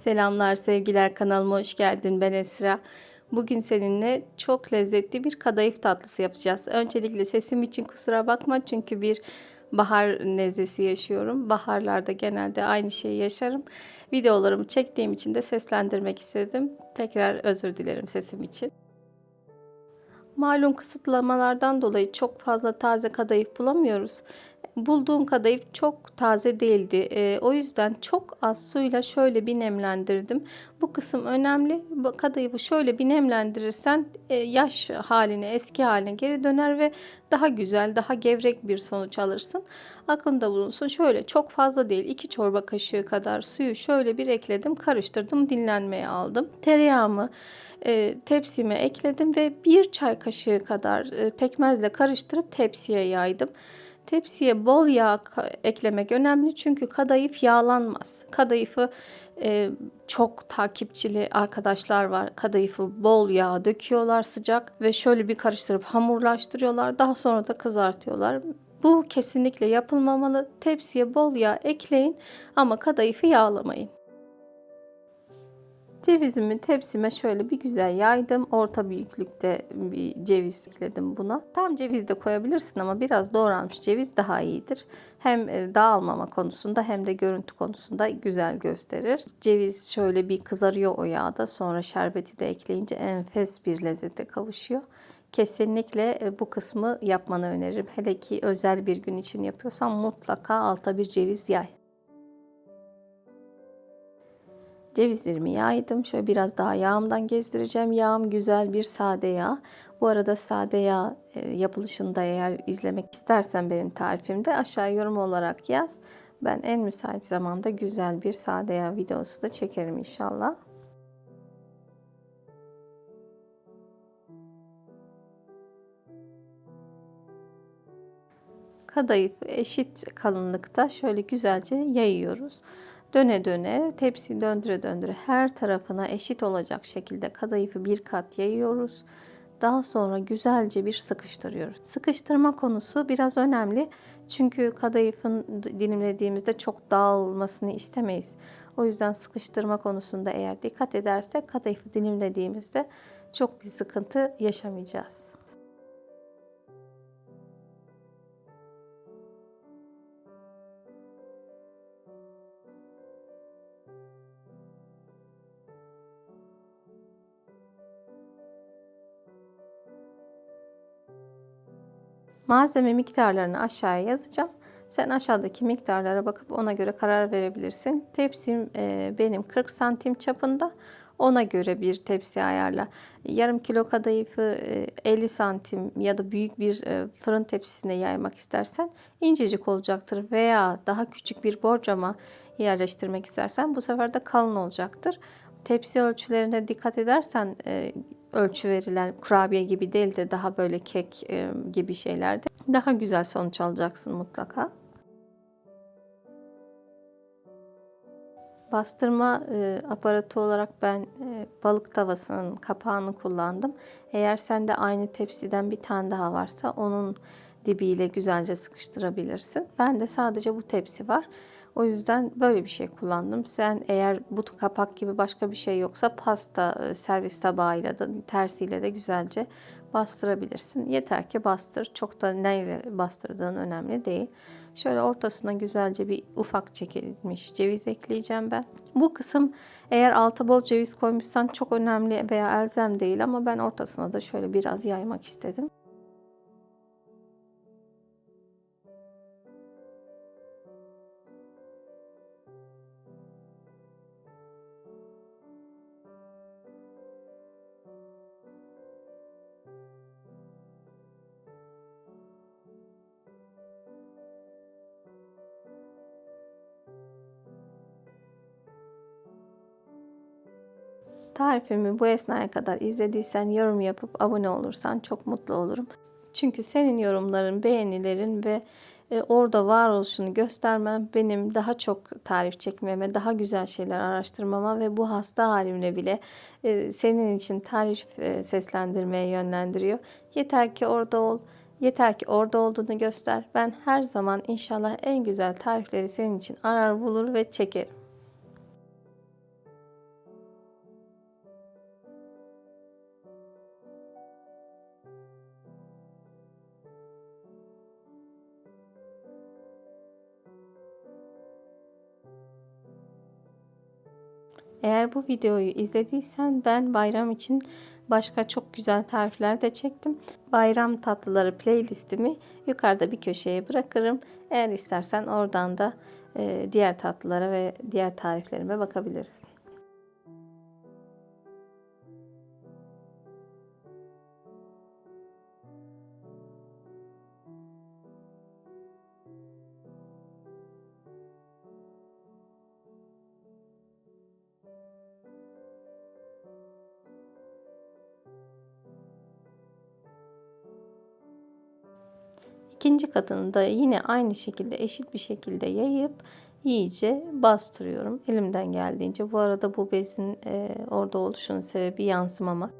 Selamlar, sevgiler kanalıma hoş geldin. Ben Esra. Bugün seninle çok lezzetli bir kadayıf tatlısı yapacağız. Öncelikle sesim için kusura bakma çünkü bir bahar nezlesi yaşıyorum. Baharlarda genelde aynı şeyi yaşarım. Videolarımı çektiğim için de seslendirmek istedim. Tekrar özür dilerim sesim için. Malum kısıtlamalardan dolayı çok fazla taze kadayıf bulamıyoruz. Bulduğum kadayıf çok taze değildi. E, o yüzden çok az suyla şöyle bir nemlendirdim. Bu kısım önemli. Bu kadayıfı şöyle bir nemlendirirsen e, yaş haline, eski haline geri döner ve daha güzel, daha gevrek bir sonuç alırsın. Aklında bulunsun. Şöyle çok fazla değil. 2 çorba kaşığı kadar suyu şöyle bir ekledim, karıştırdım, dinlenmeye aldım. Tereyağımı e, tepsime ekledim ve bir çay kaşığı kadar e, pekmezle karıştırıp tepsiye yaydım. Tepsiye bol yağ eklemek önemli çünkü kadayıf yağlanmaz. Kadayıfı e, çok takipçili arkadaşlar var. Kadayıfı bol yağ döküyorlar sıcak ve şöyle bir karıştırıp hamurlaştırıyorlar. Daha sonra da kızartıyorlar. Bu kesinlikle yapılmamalı. Tepsiye bol yağ ekleyin ama kadayıfı yağlamayın. Cevizimi tepsime şöyle bir güzel yaydım. Orta büyüklükte bir ceviz ekledim buna. Tam ceviz de koyabilirsin ama biraz doğranmış ceviz daha iyidir. Hem e, dağılmama konusunda hem de görüntü konusunda güzel gösterir. Ceviz şöyle bir kızarıyor o yağda. Sonra şerbeti de ekleyince enfes bir lezzete kavuşuyor. Kesinlikle e, bu kısmı yapmanı öneririm. Hele ki özel bir gün için yapıyorsan mutlaka alta bir ceviz yay. Cevizlerimi yaydım. Şöyle biraz daha yağımdan gezdireceğim. Yağım güzel bir sade yağ. Bu arada sade yağ e, yapılışında eğer izlemek istersen benim tarifimde aşağı yorum olarak yaz. Ben en müsait zamanda güzel bir sade yağ videosu da çekerim inşallah. Kadayıf eşit kalınlıkta şöyle güzelce yayıyoruz. Döne döne tepsi döndüre döndüre her tarafına eşit olacak şekilde kadayıfı bir kat yayıyoruz. Daha sonra güzelce bir sıkıştırıyoruz. Sıkıştırma konusu biraz önemli. Çünkü kadayıfın dilimlediğimizde çok dağılmasını istemeyiz. O yüzden sıkıştırma konusunda eğer dikkat edersek kadayıfı dilimlediğimizde çok bir sıkıntı yaşamayacağız. Malzeme miktarlarını aşağıya yazacağım. Sen aşağıdaki miktarlara bakıp ona göre karar verebilirsin. Tepsim e, benim 40 santim çapında. Ona göre bir tepsi ayarla. Yarım kilo kadayıfı e, 50 santim ya da büyük bir e, fırın tepsisine yaymak istersen incecik olacaktır. Veya daha küçük bir borcama yerleştirmek istersen bu sefer de kalın olacaktır. Tepsi ölçülerine dikkat edersen e, ölçü verilen kurabiye gibi değil de daha böyle kek e, gibi şeylerde daha güzel sonuç alacaksın mutlaka. Bastırma e, aparatı olarak ben e, balık tavasının kapağını kullandım. Eğer sende aynı tepsiden bir tane daha varsa onun dibiyle güzelce sıkıştırabilirsin. Ben de sadece bu tepsi var. O yüzden böyle bir şey kullandım. Sen eğer bu kapak gibi başka bir şey yoksa pasta e, servis tabağıyla da tersiyle de güzelce bastırabilirsin. Yeter ki bastır. Çok da neyle bastırdığın önemli değil. Şöyle ortasına güzelce bir ufak çekilmiş ceviz ekleyeceğim ben. Bu kısım eğer alta bol ceviz koymuşsan çok önemli veya elzem değil ama ben ortasına da şöyle biraz yaymak istedim. Tarifimi bu esnaya kadar izlediysen yorum yapıp abone olursan çok mutlu olurum. Çünkü senin yorumların, beğenilerin ve e, orada var oluşunu göstermem benim daha çok tarif çekmeme, daha güzel şeyler araştırmama ve bu hasta halimle bile e, senin için tarif e, seslendirmeye yönlendiriyor. Yeter ki orada ol. Yeter ki orada olduğunu göster. Ben her zaman inşallah en güzel tarifleri senin için arar bulur ve çekerim. Eğer bu videoyu izlediysen ben bayram için başka çok güzel tarifler de çektim. Bayram tatlıları playlistimi yukarıda bir köşeye bırakırım. Eğer istersen oradan da e, diğer tatlılara ve diğer tariflerime bakabilirsin. İkinci katını da yine aynı şekilde eşit bir şekilde yayıp iyice bastırıyorum. Elimden geldiğince. Bu arada bu bezin e, orada oluşunun sebebi yansımamak.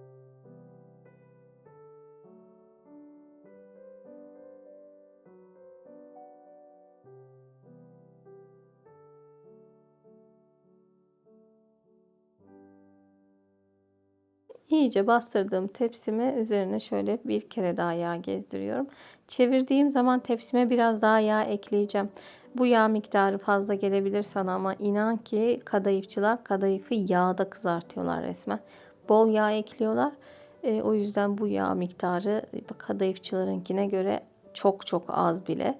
İyice bastırdığım tepsime üzerine şöyle bir kere daha yağ gezdiriyorum. Çevirdiğim zaman tepsime biraz daha yağ ekleyeceğim. Bu yağ miktarı fazla gelebilir sana ama inan ki kadayıfçılar kadayıfı yağda kızartıyorlar resmen. Bol yağ ekliyorlar. E, o yüzden bu yağ miktarı kadayıfçılarınkine göre çok çok az bile.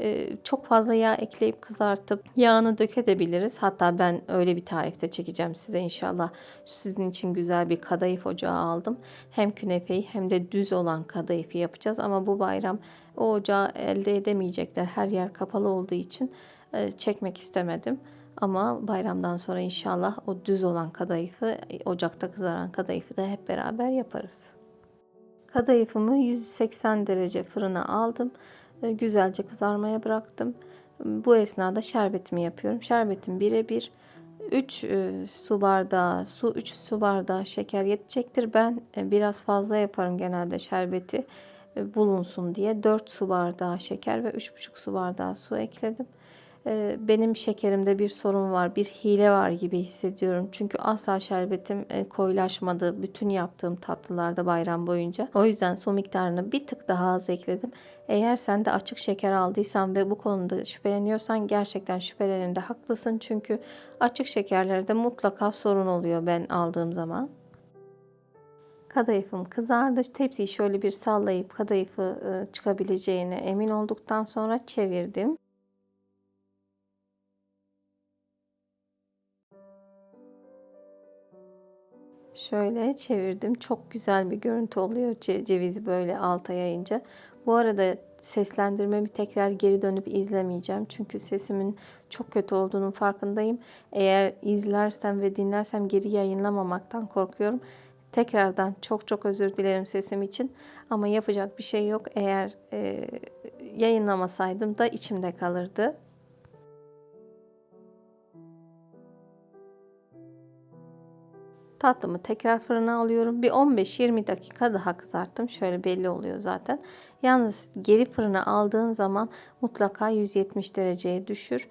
Ee, çok fazla yağ ekleyip kızartıp yağını dökebiliriz. Hatta ben öyle bir tarifte çekeceğim size inşallah. Sizin için güzel bir kadayıf ocağı aldım. Hem künefeyi hem de düz olan kadayıfı yapacağız. Ama bu bayram o ocağı elde edemeyecekler. Her yer kapalı olduğu için e, çekmek istemedim. Ama bayramdan sonra inşallah o düz olan kadayıfı, ocakta kızaran kadayıfı da hep beraber yaparız. Kadayıfımı 180 derece fırına aldım güzelce kızarmaya bıraktım. Bu esnada şerbetimi yapıyorum. Şerbetim birebir 3 e, su bardağı su, 3 su bardağı şeker yetecektir. Ben e, biraz fazla yaparım genelde şerbeti e, bulunsun diye. 4 su bardağı şeker ve 3,5 su bardağı su ekledim. Ee, benim şekerimde bir sorun var, bir hile var gibi hissediyorum. Çünkü asla şerbetim e, koyulaşmadı bütün yaptığım tatlılarda bayram boyunca. O yüzden su miktarını bir tık daha az ekledim. Eğer sen de açık şeker aldıysan ve bu konuda şüpheleniyorsan gerçekten şüphelerinde haklısın. Çünkü açık şekerlerde mutlaka sorun oluyor ben aldığım zaman. Kadayıfım kızardı. Tepsiyi şöyle bir sallayıp kadayıfı e, çıkabileceğine emin olduktan sonra çevirdim. Şöyle çevirdim. Çok güzel bir görüntü oluyor cevizi böyle alta yayınca. Bu arada seslendirmemi tekrar geri dönüp izlemeyeceğim. Çünkü sesimin çok kötü olduğunun farkındayım. Eğer izlersem ve dinlersem geri yayınlamamaktan korkuyorum. Tekrardan çok çok özür dilerim sesim için. Ama yapacak bir şey yok. Eğer e, yayınlamasaydım da içimde kalırdı. Tatlımı tekrar fırına alıyorum. Bir 15-20 dakika daha kızarttım. Şöyle belli oluyor zaten. Yalnız geri fırına aldığın zaman mutlaka 170 dereceye düşür.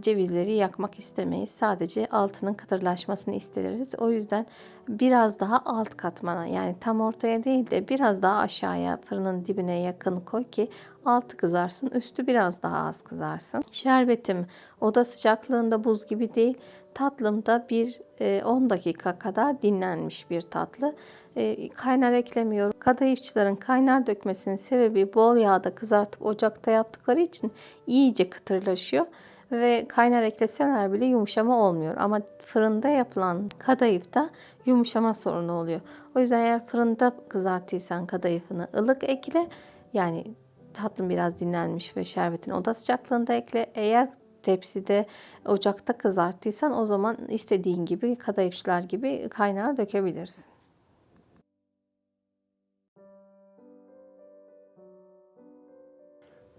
Cevizleri yakmak istemeyiz. Sadece altının kıtırlaşmasını isteriz. O yüzden biraz daha alt katmana yani tam ortaya değil de biraz daha aşağıya fırının dibine yakın koy ki altı kızarsın üstü biraz daha az kızarsın. Şerbetim oda sıcaklığında buz gibi değil tatlımda bir 10 e, dakika kadar dinlenmiş bir tatlı. E, kaynar eklemiyorum. Kadayıfçıların kaynar dökmesinin sebebi bol yağda kızartıp ocakta yaptıkları için iyice kıtırlaşıyor ve kaynar ekleseler bile yumuşama olmuyor. Ama fırında yapılan kadayıfta yumuşama sorunu oluyor. O yüzden eğer fırında kızarttıysan kadayıfını ılık ekle. Yani tatlım biraz dinlenmiş ve şerbetin oda sıcaklığında ekle. Eğer tepside ocakta kızarttıysan o zaman istediğin gibi kadayıfçılar gibi kaynar dökebilirsin.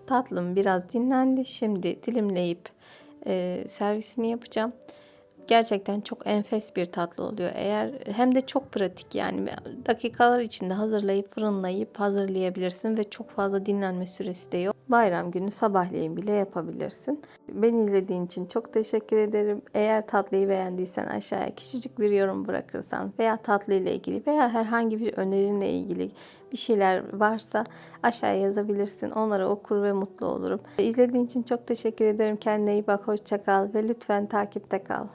Tatlım biraz dinlendi. Şimdi dilimleyip e, servisini yapacağım. Gerçekten çok enfes bir tatlı oluyor. Eğer hem de çok pratik yani dakikalar içinde hazırlayıp fırınlayıp hazırlayabilirsin ve çok fazla dinlenme süresi de yok. Bayram günü sabahleyin bile yapabilirsin. Beni izlediğin için çok teşekkür ederim. Eğer tatlıyı beğendiysen aşağıya küçücük bir yorum bırakırsan veya tatlı ile ilgili veya herhangi bir önerinle ilgili bir şeyler varsa aşağıya yazabilirsin. Onları okur ve mutlu olurum. İzlediğin için çok teşekkür ederim. Kendine iyi bak, hoşça kal ve lütfen takipte kal.